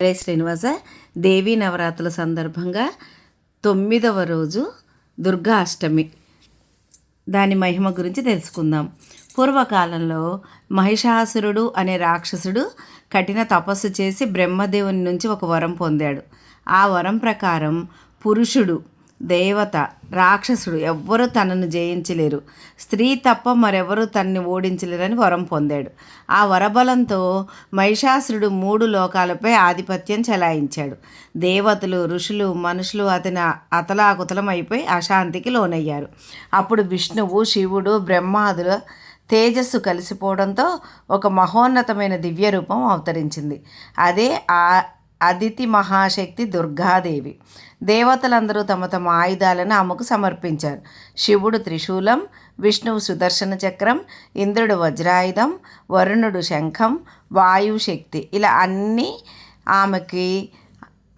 రే శ్రీనివాస దేవీ నవరాత్రుల సందర్భంగా తొమ్మిదవ రోజు దుర్గా అష్టమి దాని మహిమ గురించి తెలుసుకుందాం. పూర్వకాలంలో మహిషాసురుడు అనే రాక్షసుడు కఠిన తపస్సు చేసి బ్రహ్మదేవుని నుంచి ఒక వరం పొందాడు. ఆ వరం ప్రకారం పురుషుడు దేవత రాక్షసుడు ఎవ్వరూ తనను జయించలేరు. స్త్రీ తప్ప మరెవరూ తనని ఓడించలేరని వరం పొందాడు. ఆ వరబలంతో మహిషాసురుడు మూడు లోకాలపై ఆధిపత్యం చెలాయించాడు. దేవతలు ఋషులు మనుషులు అతని అతలాకుతలం అయిపోయి అశాంతికి లోనయ్యారు. అప్పుడు విష్ణువు శివుడు బ్రహ్మాదుల తేజస్సు కలిసిపోవడంతో ఒక మహోన్నతమైన దివ్య రూపం అవతరించింది. అదే ఆ అదితి మహాశక్తి దుర్గాదేవి. దేవతలందరూ తమ తమ ఆయుధాలను ఆమెకు సమర్పించారు. శివుడు త్రిశూలం విష్ణువు సుదర్శన చక్రం ఇంద్రుడు వజ్రాయుధం వరుణుడు శంఖం వాయువు శక్తి ఇలా అన్నీ ఆమెకి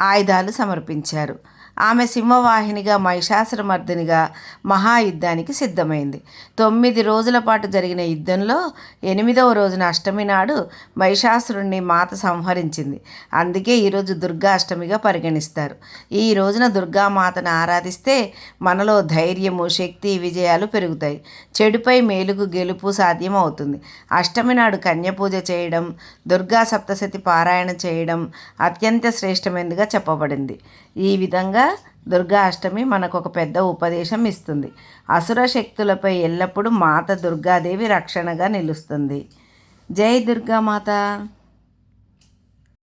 ఆయుధాలు సమర్పించారు. ఆమె సింహవాహినిగా మహిషాసురమర్దినిగా మహాయుద్ధానికి సిద్ధమైంది. తొమ్మిది రోజుల పాటు జరిగిన యుద్ధంలో ఎనిమిదవ రోజున అష్టమి నాడు మహిషాసురుణ్ణి మాత సంహరించింది. అందుకే ఈరోజు దుర్గా అష్టమిగా పరిగణిస్తారు. ఈ రోజున దుర్గామాతను ఆరాధిస్తే మనలో ధైర్యము శక్తి విజయాలు పెరుగుతాయి. చెడుపై మేలుకు గెలుపు సాధ్యం అవుతుంది అష్టమి నాడు కన్యపూజ చేయడం దుర్గా సప్తశతి పారాయణ చేయడం అత్యంత శ్రేష్టమైనదిగా చెప్పబడింది. ఈ విధంగా దుర్గా అష్టమి మనకు ఒక పెద్ద ఉపదేశం ఇస్తుంది. అసుర శక్తులపై ఎల్లప్పుడూ మాత దుర్గాదేవి రక్షణగా నిలుస్తుంది. జై దుర్గామాత.